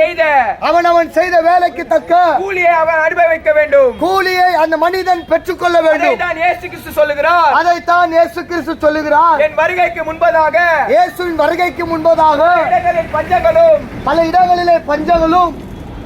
செய்த அவன் அவன் செய்த வேலைக்கு தக்க கூலியை அவன் அனுபவிக்க வேண்டும். கூலியை அந்த மனிதன் பெற்றுக்கொள்ள வேண்டும். தான் இயேசு கிறிஸ்து சொல்லுகிறார். அதைத்தான் இயேசு கிறிஸ்து சொல்லுகிறார். என் வருகைக்கு முன்பதாக இயேசுவின் வருகைக்கு முன்பதாக பஞ்சங்களும் பல இடங்களிலே பஞ்சங்களும்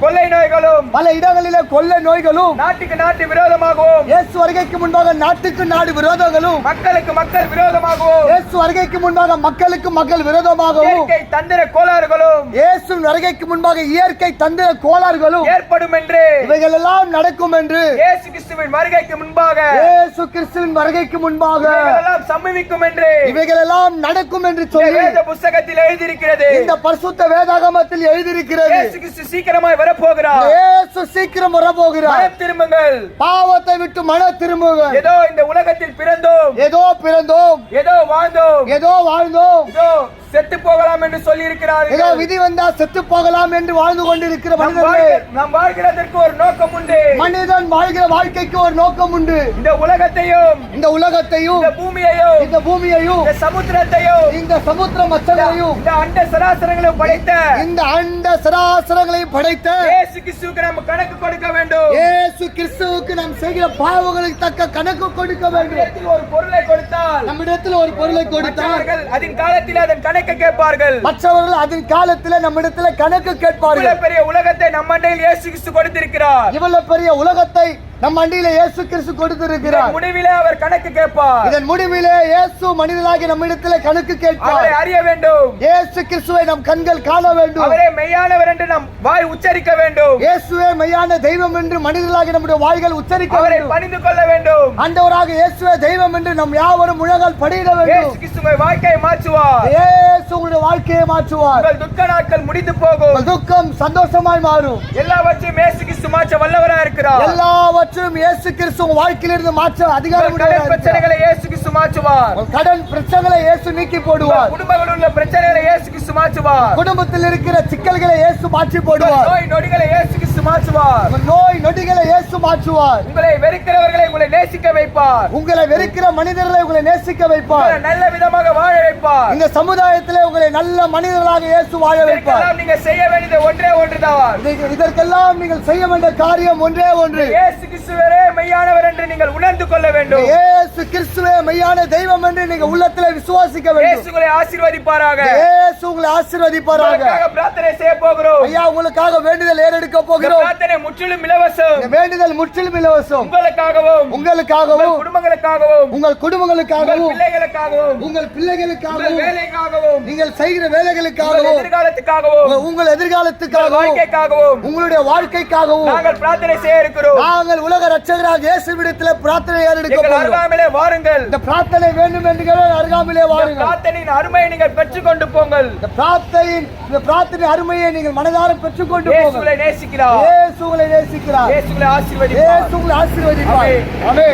கொள்ளை நோய்களும் பல இடங்களிலே கொள்ளை நோய்களும் நாட்டுக்கு நாட்டு விரோதமாகவும் இயேசு வருகைக்கு முன்பாக நாட்டுக்கு நாடு விரோதங்களும் மக்களுக்கு மக்கள் விரோதமாகவும் இயேசு வருகைக்கு முன்பாக மக்களுக்கு மக்கள் விரோதமாகவும் இயற்கை தந்திர கோளாறுகளும் இயேசுவின் வருகைக்கு முன்பாக இயற்கை தந்திர கோளாறுகளும் ஏற்படும் என்று இவைகள் எல்லாம் நடக்கும் என்று இயேசு கிறிஸ்துவின் வருகைக்கு முன்பாக இயேசு கிறிஸ்துவின் வருகைக்கு முன்பாக இவைகளெல்லாம் சம்பவிக்கும் என்று இவைகள் எல்லாம் நடக்கும் என்று சொல்லி வேத புஸ்தகத்தில் எழுதியிருக்கிறது. இந்த பரிசுத்த வேதாகமத்தில் எழுதியிருக்கிறது. இயேசு கிறிஸ்து சீக்கிரமாய் வரப்போகிறார். இயேசு சீக்கிரம் வரப்போகிறார். மனம் திரும்புங்கள். பாவத்தை விட்டு மன திரும்புங்கள். ஏதோ இந்த உலகத்தில் பிறந்தோம். ஏதோ பிறந்தோம். ஏதோ வாழ்ந்தோம். ஏதோ வாழ்ந்தோம். ஏதோ செத்து போகலாம் என்று சொல்லி ஏதோ இருக்கிறார்கள் விதி வந்தா செத்து போகலாம் என்று வாழ்ந்து கொண்டிருக்கிற நாம் மனிதர்களே நாம் வாழ்கிறதற்கு ஒரு நோக்கம் உண்டு. மனிதன் வாழ்கிற வாழ்க்கைக்கு ஒரு நோக்கம் உண்டு. இந்த உலகத்தையும் இந்த உலகத்தையும் இந்த பூமியையும் இந்த பூமியையும் இந்த சமுத்திரத்தையும் இந்த சமுத்திர மச்சங்களையும் இந்த அண்ட சராசரங்களையும் படைத்த இந்த அண்ட சராசரங்களையும் படைத்த இயேசு கிறிஸ்துவுக்கு நம்ம கணக்கு கொடுக்க வேண்டும். இயேசு கிறிஸ்துவுக்கு நாம் செய்கிற பாவங்களுக்கு தக்க கணக்கு கொடுக்க வேண்டும். ஒரு பொருளை கொடுத்தால் நம்மிடத்தில் ஒரு பொருளை கொடுத்தால் அதன் காலத்தில் அதன் கணக்கு கேட்பார்கள். மற்றவர்கள் அதன் காலத்துல நம்மிடத்துல கணக்கு கேட்பார்கள். பெரிய உலகத்தை நம்ம அண்டையில் இயேசு கிறிஸ்து கொடுத்திருக்கிறார். இவ்வளவு பெரிய உலகத்தை நம் அண்டியில இயேசு கிறிஸ்து கொடுத்திருக்கிறார் முடிவிலே அவர் கணக்கு கேட்பார். இதன் முடிவிலே இயேசு மனிதனாகி நம்மிடத்துல கணக்கு அவரை கேட்பார் அறிய வேண்டும். இயேசு கிறிஸ்துவை நம் கண்கள் காண வேண்டும். அவரே மெய்யானவர் என்று நம் வாய் உச்சரிக்க வேண்டும். இயேசுவே மெய்யான தெய்வம் என்று மனிதர்களாக நம்முடைய வாய்கள் உச்சரிக்க அவரை பணிந்து கொள்ள வேண்டும். ஆண்டவராக இயேசுவே தெய்வம் என்று நம் யாவரும் முழங்கால் படியிட வேண்டும். கிறிஸ்துவை வாழ்க்கையை மாற்றுவார். இயேசு உங்களுடைய வாழ்க்கையை மாற்றுவார். உங்கள் துக்க நாட்கள் முடிந்து போகும். உங்கள் துக்கம் சந்தோஷமாய் மாறும். எல்லாவற்றையும் இயேசு கிறிஸ்து மாற்ற வல்லவரா இருக்கிறார். எல்லாவற்றையும் இயேசு கிறிஸ்து உங்கள் வாழ்க்கையிலிருந்து மாற்ற அதிகாரம் உங்கள். பிரச்சனைகளை இயேசு கிறிஸ்து மாற்றுவார். உங்கள் கடன் பிரச்சனைகளை இயேசு நீக்கி போடுவார். குடும்பங்களில் உள்ள பிரச்சனைகளை இயேசு கிறிஸ்து மாற்றுவார். குடும்பத்தில் இருக்கிற சிக்கல்களை இயேசு மாற்றி உங்கள் போடுவார் நோய் நொடிகளை இயேசு கிறிஸ்து மாற்றுவார். உங்கள் நோய் நொடிகளை மாற்றுவார். உங்களை வெறுக்கிறவர்களை உங்களை நேசிக்க வைப்பார். உங்களை வெறுக்கிற மனிதர்களை உங்களை நேசிக்க வைப்பார். நல்ல விதமாக வாழ வைப்பார். இந்த சமுதாயத்திலே உங்களை நல்ல மனிதர்களாக இயேசு வாழ வைப்பார். நீங்க செய்ய வேண்டியது ஒன்றே ஒன்றுதான் இதை- இதற்கெல்லாம் நீங்கள் செய்ய வேண்டிய காரியம் ஒன்றே ஒன்று. இயேசு கிறிஸ்துவரே மெய்யானவர் என்று நீங்கள் உணர்ந்து கொள்ள வேண்டும். இயேசு கிறிஸ்துவே மெய்யான தெய்வம் என்று நீங்கள் உள்ளத்திலே விசுவாசிக்க வேண்டும். இயேசு உங்களை ஆசீர்வதிப்பாராக. இயேசு உங்களை ஆசீர்வதிப்பாராக. பிரார்த்தனை செய்ய போகிறோம். ஐயா உங்களுக்காக வேண்டுதல் ஏறெடுக்க போகிறோம். பிரார்த்தனை முற்றிலும் இலவசம். இந்த வேண்டுதல் முற்றிலும் இலவசம். உங்களுக்காகவும் உங்கள் உங்களுக்காகவும் குடும்பங்களுக்காகவும் உங்கள் குடும்பங்களுக்காகவும் பிள்ளைகளுக்காகவும் உங்கள் பிள்ளைகளுக்காகவும் வேலைக்காகவும் நீங்கள் செய்கிற வேலைகளுக்காகவும் எதிர்காலத்துக்காகவும் உங்கள்- எதிர்காலத்துக்காகவும் வாழ்க்கைக்காகவும் உங்களுடைய வாழ்க்கைக்காகவும் நாங்கள் பிரார்த்தனை செய்ய இருக்கிறோம். நாங்கள் உலக ரட்சகராக இயேசுவிடத்தில் பிரார்த்தனை ஏறெடுக்க அருகாமையிலே வாருங்கள். இந்த பிரார்த்தனை வேண்டும் என்று அருகாமையிலே இந்த வாருங்கள். பிரார்த்தனையின் அருமையை நீங்கள் பெற்றுக்கொண்டு போங்கள். இந்த பிரார்த்தனையின் இந்த பிரார்த்தனை அருமையை நீங்கள் மனதார பெற்றுக்கொண்டு இயேசு போங்கள். நேசிக்கிறார். இயேசு உங்களை நேசிக்கிறார். இயேசு உங்களை ஆசீர்வதிப்பார் ஆசீர்வதிப்பார். ஆமென்